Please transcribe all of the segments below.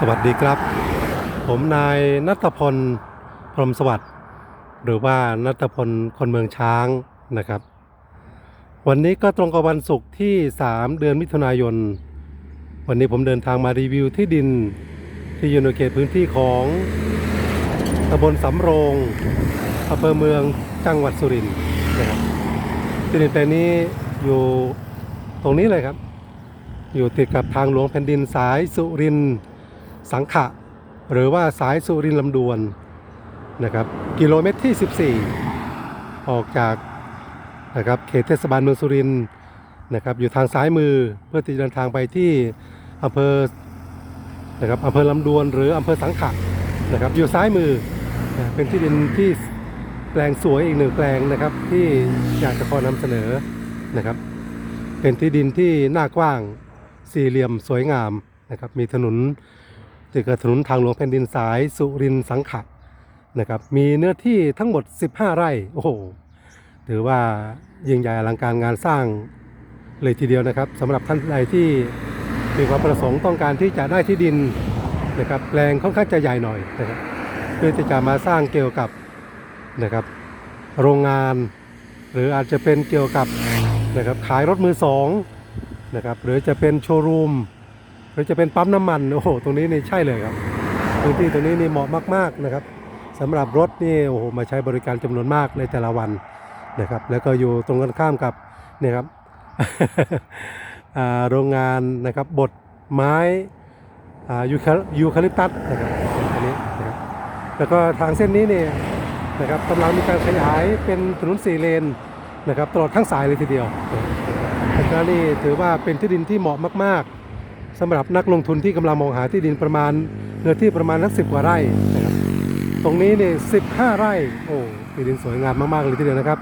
สวัสดีครับ ผมนายนัทพลพรหมสวัสดิ์หรือว่านัทพลคนเมืองช้างนะครับ วันนี้ก็ตรงกับวันศุกร์ที่ 3 เดือนมิถุนายน วันนี้ผมเดินทางมารีวิวที่ดินที่อยู่ในเขตพื้นที่ของตำบลสำโรงอำเภอเมืองจังหวัดสุรินทร์นะครับที่ดินแปลงนี้อยู่ตรงนี้เลยครับ อยู่ติดกับทางหลวงแผ่นดินสายสุรินทร์ สังขะ หรือว่าสายสุรินลำดวนนะครับกิโลเมตรที่ 14 ออกจากนะครับเขตเทศบาลเมืองสุรินนะครับอยู่ทางซ้ายมือเพื่อที่จะเดินทางไปที่อำเภอนะครับอำเภอลำดวนหรืออำเภอสังขะนะครับอยู่ซ้ายมือเป็นที่ดินที่แปลงสวยอีกหนึ่งแปลงนะครับที่อยากจะขอนำเสนอนะครับ เป็นที่ดินที่หน้ากว้างสี่เหลี่ยมสวยงามนะครับมีถนน ติดกับถนนทางหลวงแผ่นดินสายสุรินสังขะนะครับมีเนื้อที่ทั้งหมด 15 ไร่โอ้โหถือว่ายิ่งใหญ่อลังการงานสร้างเลยทีเดียวนะครับสำหรับท่านใดที่มีความประสงค์ต้องการที่จะได้ที่ดินนะครับแปลงค่อนข้างจะใหญ่หน่อยนะครับเพื่อที่จะมาสร้างเกี่ยวกับนะครับโรงงาน หรืออาจจะเป็นเกี่ยวกับนะครับขายรถมือสองนะครับหรือจะเป็นโชว์รูม หรือจะเป็นปั๊มน้ำมันโอ้โหตรงนี้นี่ใช่เลยครับพื้นที่ตรงนี้นี่เหมาะมากๆนะครับสำหรับรถนี่โอ้โหมาใช้บริการจำนวนมากในแต่ละวันนะครับ แล้วก็อยู่ตรงกันข้ามกับเนี่ยครับโรงงานนะครับบดไม้ยูคายูคาลิปตัสนะครับอันนี้นะครับแล้วก็ทางเส้นนี้เนี่ยนะครับกำลังมีการขยายเป็นถนนสี่เลนนะครับตลอดทั้งสายเลยทีเดียวนะนี่ถือว่าเป็นที่ดินที่เหมาะมาก ๆ สำหรับนักลงทุนที่กำลังมองหาที่ดินประมาณเนื้อที่ประมาณนักสิบกว่าไร่นะครับ ตรงนี้เนี่ยสิบห้าไร่ โอ้ที่ดินสวยงามมากๆเลยทีเดียวนะครับ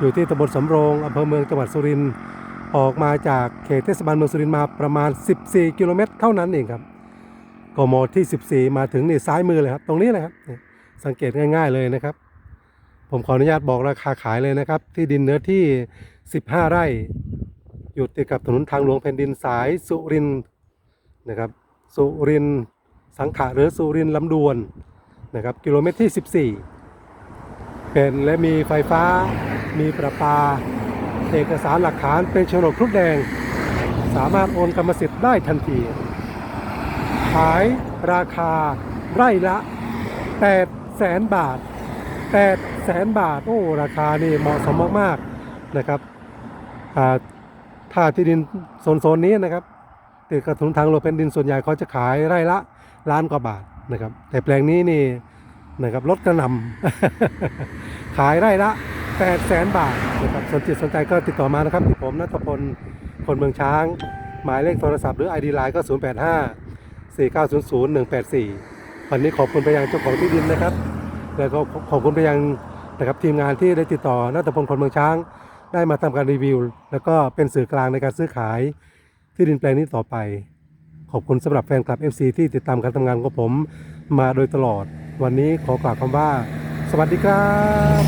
อยู่ที่ตำบลสำโรงอำเภอเมืองจังหวัดสุรินทร์ออกมาจากเขตเทศบาลเมืองสุรินทร์มาประมาณ 14 กิโลเมตรเท่านั้นเองครับกมที่ 14 มาถึงนี่ซ้ายมือเลยครับ ตรงนี้เลยครับสังเกตง่ายๆเลยนะครับ ผมขออนุญาตบอกราคาขายเลยนะครับ ที่ดินเนื้อที่ 15 ไร่ อยู่ติดกับถนนทางหลวงแผ่นดินสายสุรินทร์ นะครับสุรินสังขะหรือสุรินลำดวนนะครับกิโลเมตรที่ 14 เป็นและมีไฟฟ้ามีประปา เอกสารหลักฐานเป็นโฉนดครุฑแดง สามารถโอนกรรมสิทธิ์ได้ทันที ขายราคาไร่ละ 8 แสนบาท 8 แสนบาท โอ้ ราคานี่เหมาะสมมาก ๆ นะครับอ่าถ้าที่ดินโซนโซนนี้นะครับ ติดกับถนนทางหลวงแผ่นดินส่วนใหญ่เขาจะขายไร่ละล้านกว่าบาทนะครับ แต่แปลงนี้นี่นะครับลดกระนำขายไร่ละ8แสนบาทนะครับสนจิตสนใจก็ติดต่อมานะครับที่ผมนัทพลคนเมืองช้าง หมายเลขโทรศัพท์หรือ ID Line ก็ 085 4900 184 วันนี้ขอบคุณไปยังเจ้าของที่ดินนะครับ แล้วก็ขอบคุณไปยังนะครับทีมงานที่ได้ติดต่อนัทพลคนเมืองช้าง ได้มาทำการรีวิว แล้วก็เป็นสื่อกลางในการซื้อขาย ที่ดินแปลงนี้ต่อไป ขอบคุณสำหรับแฟนคลับ FC ที่ติดตามการทำงานของผมมาโดยตลอด วันนี้ขอกล่าวคำว่า สวัสดีครับ